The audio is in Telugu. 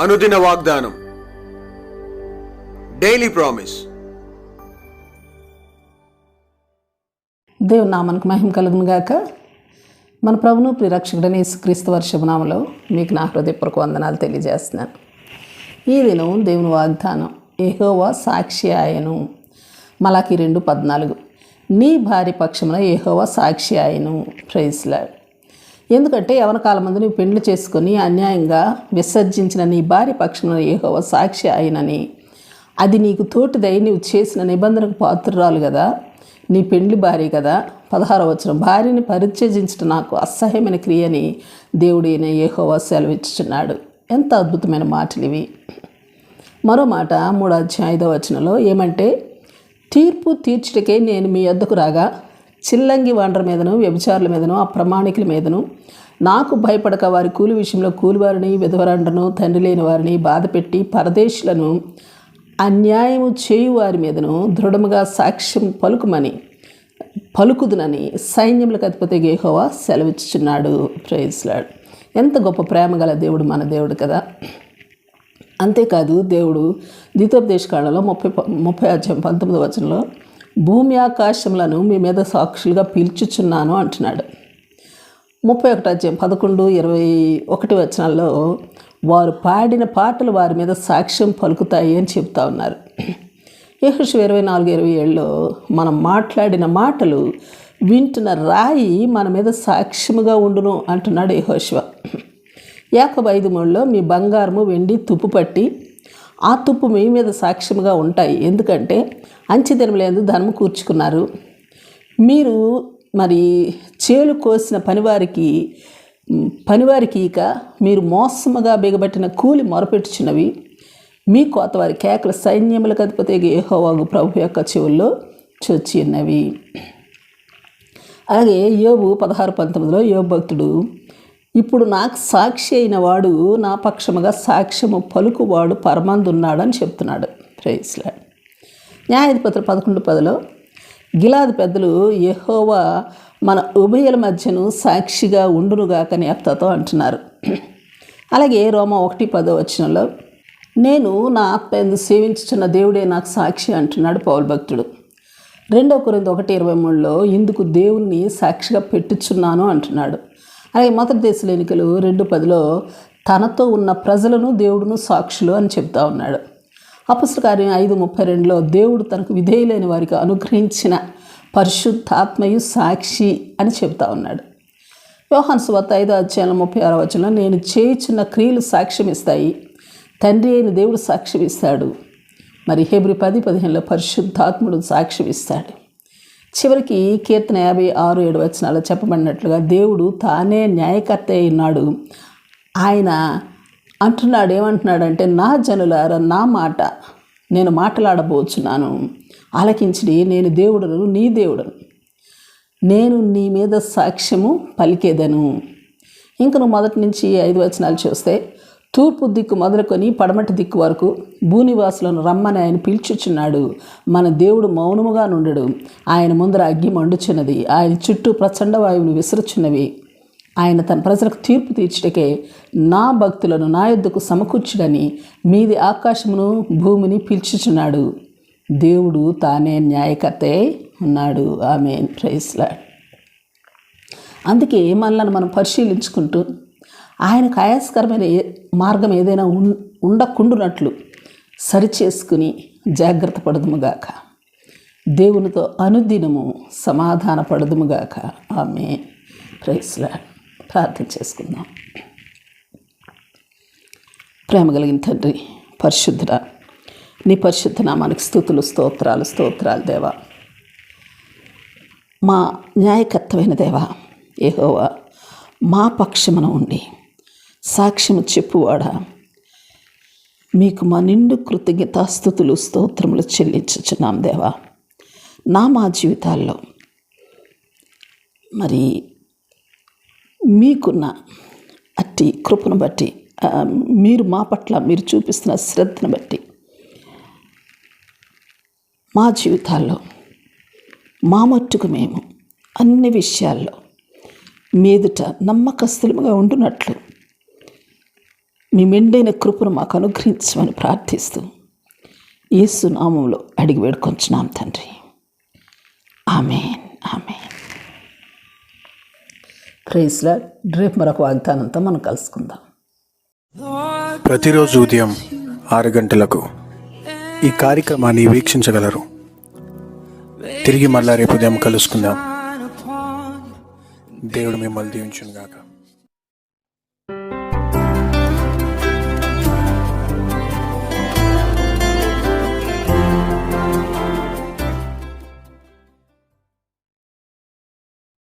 అనుదిన వాగ్దానం. డైలీ ప్రామిస్ దేవుని నామానికి మహిమ కలుగును గాక. మన ప్రభును ప్రిరక్షకుడని క్రీస్తు వర్షభనామలో మీకు నా హృదయపూర్వక వందనాలు తెలియజేస్తున్నాను. ఈ దినం దేవుని వాగ్దానం ఏహోవా సాక్షి ఆయను మలాకి రెండు పద్నాలుగు. నీ భార్య పక్షమున ఏహోవా సాక్షి ఆయను ప్రైజ్లాడ్ ఎందుకంటే యవన కాలం మంది నువ్వు పెండ్లి అన్యాయంగా విసర్జించిన నీ భార్య పక్షంలో ఏహోవా సాక్షి అయినని. అది నీకు తోటిదై నీవు చేసిన నిబంధనకు పాత్రురాలు కదా నీ పెండ్లి భార్య కదా పదహారవ వచ్చిన భార్యని పరిత్యజించడం నాకు అసహ్యమైన క్రియని దేవుడైన ఏహోవా సెలవిచ్చుచున్నాడు. ఎంత అద్భుతమైన మాటలు ఇవి. మరో మాట మూడో అధ్యాయం ఐదో వచనంలో ఏమంటే తీర్పు తీర్చుటకే నేను మీ వద్దకు రాగా చిల్లంగి వాండ్ర మీదను వ్యభిచారుల మీదను అప్రమాణికుల మీదను నాకు భయపడక వారి కూలి విషయంలో కూలివారిని విధవరండను తండ్రి లేని వారిని బాధపెట్టి పరదేశులను అన్యాయము చేయు వారి మీదను దృఢముగా సాక్ష్యం పలుకుమని పలుకుదునని సైన్యములకు అధిపతి గేహోవా సెలవిచ్చుచున్నాడు. ప్రైజ్లాడు ఎంత గొప్ప ప్రేమ గల దేవుడు మన దేవుడు కదా. అంతేకాదు దేవుడు ద్వితోపదేశ కాలంలో ముప్పై ముప్పై అధ్యాయం పంతొమ్మిది వచనంలో భూమి ఆకాశములను మీ మీద సాక్షులుగా పిలుచుచున్నాను అంటున్నాడు. ముప్పై ఒకటి అధ్యాయం పదకొండు ఇరవై ఒకటి వచనాల్లో వారు పాడిన పాటలు వారి మీద సాక్ష్యం పలుకుతాయి అని చెప్తా ఉన్నారు. యహోషు ఇరవై నాలుగు ఇరవై ఏళ్ళలో మనం మాట్లాడిన మాటలు వింటున్న రాయి మన మీద సాక్ష్యముగా ఉండును అంటున్నాడు యహోశివ యాకబ ఐదు మూడులో మీ బంగారము వెండి తుప్పు పట్టి ఆ తుప్పు మీ మీద సాక్ష్యముగా ఉంటాయి. ఎందుకంటే అంచె ధనము కూర్చుకున్నారు. మీరు మరి చేలు కోసిన పనివారికి పనివారికి ఇక మీరు మోసముగా బిగబట్టిన కూలి మొరపెట్టుచున్నవి. మీ కోతవారి కేకల సైన్యములకు అధిపతి ఏహోవాగు ప్రభు యొక్క చెవుల్లో చొచ్చి ఉన్నవి. అలాగే యోబు పదహారు పంతొమ్మిదిలో యోగ భక్తుడు ఇప్పుడు నాకు సాక్షి అయిన వాడు నా పక్షముగా సాక్ష్యము పలుకువాడు పరమందున్నాడని చెప్తున్నాడు. ప్రైస్లాడ్ న్యాయాధిపతులు పదకొండు పదిలో గిలాది పెద్దలు యహోవా మన ఉభయల మధ్యను సాక్షిగా ఉండునుగాకని అత్తతో అంటున్నారు. అలాగే రోమ ఒకటి పదో వచనంలో నేను నా ఆత్మ ఎందు సేవించుచున్న దేవుడే నాకు సాక్షి అంటున్నాడు పౌల్ భక్తుడు. రెండో కొరింది ఒకటి ఇరవై మూడులో ఇందుకు దేవుణ్ణి సాక్షిగా పెట్టుచున్నాను అంటున్నాడు. అలాగే మొదటి దేశ ఎన్నికలు రెండు పదిలో తనతో ఉన్న ప్రజలను దేవుడును సాక్షులు అని చెప్తా ఉన్నాడు. అపుస్తకార్యం ఐదు ముప్పై రెండులో దేవుడు తనకు విధేయులైన వారికి అనుగ్రహించిన పరిశుద్ధాత్మయు సాక్షి అని చెప్తా ఉన్నాడు. యోహాన్ సువార్త ఐదో అధ్యాయంలో ముప్పై ఆరో వచనంలో నేను చేయుచున్న క్రియలు సాక్ష్యం ఇస్తాయి తండ్రి అయిన దేవుడు సాక్ష్యం ఇస్తాడు మరి హెబ్రి పది పదిహేనులో పరిశుద్ధాత్ముడు సాక్ష్యం ఇస్తాడు చివరికి కీర్తన యాభై ఆరు ఏడు వచనాలు చెప్పబడినట్లుగా దేవుడు తానే న్యాయకర్త అయి ఉన్నాడు. ఆయన అంటున్నాడు ఏమంటున్నాడంటే నా జనులారా నా మాట నేను మాట్లాడబోచున్నాను. ఆలకించిడి నేను దేవుడను నీ దేవుడను. నేను నీ మీద సాక్ష్యము పలికేదను. ఇంక నువ్వు మొదటి నుంచి ఐదు వచనాలు చూస్తే తూర్పు దిక్కు మొదలుకొని పడమటి దిక్కు వరకు భూనివాసులను రమ్మని ఆయన పిలుచుచున్నాడు. మన దేవుడు మౌనముగా నుండడు. ఆయన ముందర అగ్గి మండుచున్నది. ఆయన చుట్టూ ప్రచండ వాయువులు విసురుచున్నవి. ఆయన తన ప్రజలకు తీర్పు తీర్చుటకే నా భక్తులను నా యొద్దకు సమకూర్చుడని మీది ఆకాశమును భూమిని పిలుచుచున్నాడు. దేవుడు తానే న్యాయకర్తే ఉన్నాడు. ఆమె ప్రైస్లా అందుకే మనల్ని మనం పరిశీలించుకుంటూ ఆయనకు ఆయాస్కరమైన ఏ మార్గం ఏదైనా ఉన్ ఉండకుండునట్లు సరిచేసుకుని జాగ్రత్త పడదుముగాక దేవునితో అనుదినము సమాధాన పడదుముగాక ఆమె. ప్రైస్లా ప్రార్థన చేసుకుందాం. ప్రేమ కలిగిన తండ్రి పరిశుద్ధుడ నీ పరిశుద్ధ నామానికి స్థుతులు స్తోత్రాలు స్తోత్రాలు దేవా. మా న్యాయకర్తమైన దేవా ఏహోవా మా పక్షమున ఉండి సాక్ష్యము చెప్పువాడా? మీకు మా నిండు కృతజ్ఞతాస్థుతులు స్తోత్రములు చెల్లించుచున్నాం దేవా. నా మా జీవితాల్లో మరి మీకున్న అట్టి కృపను బట్టి మీరు మా పట్ల మీరు చూపిస్తున్న శ్రద్ధను బట్టి మా జీవితాల్లో మా మట్టుకు మేము అన్ని విషయాల్లో మీదుట నమ్మకస్తులుగా ఉండునట్లు మీ మెండైన కృపను మాకు అనుగ్రహించమని ప్రార్థిస్తూ యేసు నామంలో అడిగి వేడుకొంచున్నాం తండ్రి. ఆమెన్. ఆమెన్. ప్రైస్లా రేపు మరొక వాగ్దానంతో మనం కలుసుకుందాం. ప్రతిరోజు ఉదయం ఆరు గంటలకు ఈ కార్యక్రమాన్ని వీక్షించగలరు. తిరిగి మళ్ళా రేపు ఉదయం కలుసుకుందాం. దేవుడు మిమ్మల్ని దీవించును గాక